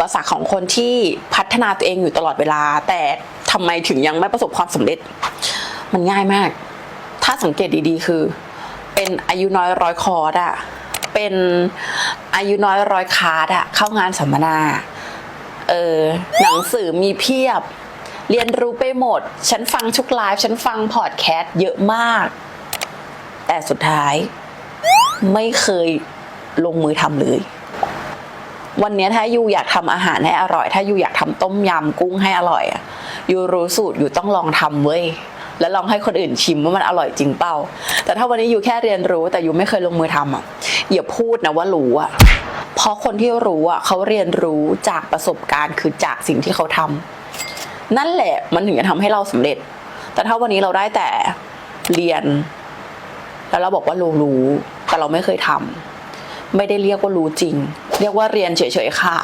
ปสรรคของคนที่พัฒนาตัวเองอยู่ตลอดเวลา แต่ทำไมถึงยังไม่ประสบความสำเร็จ มันง่ายมาก ถ้าสังเกตดีๆ คือ เป็นอายุน้อยร้อยคอร์ดอะเป็นอายุน้อยร้อยคาร์ดอะเข้างานสัมมนาเออหนังสือมีเพียบ เรียนรู้ไปหมด ฉันฟังทุกไลฟ์ฉันฟังพอดแคสต์เยอะมาก แต่สุดท้าย ไม่เคยลงมือทำเลย วันนี้ถ้ายูอยากทำอาหารให้อร่อย ถ้ายูอยากทำต้มยำกุ้งให้อร่อยอะยูรู้สูตรยูต้องลองทำเว้ยแล้วลองให้คนอื่นชิมว่ามันอร่อยจริงเปล่า แต่ถ้าวันนี้ยูแค่เรียนรู้แต่ยูไม่เคยลงมือทำอะอย่าพูดนะว่ารู้อะเพราะคนที่รู้อะเขาเรียนรู้จากประสบการณ์คือจากสิ่งที่เขาทำนั่นแหละมันถึงจะทำให้เราสำเร็จ แต่ถ้าวันนี้เราได้แต่เรียน แล้วเราบอกว่าเรารู้แต่เราไม่เคยทำไม่ได้เรียกว่ารู้จริง เรียกว่าเรียนเฉยๆค่ะ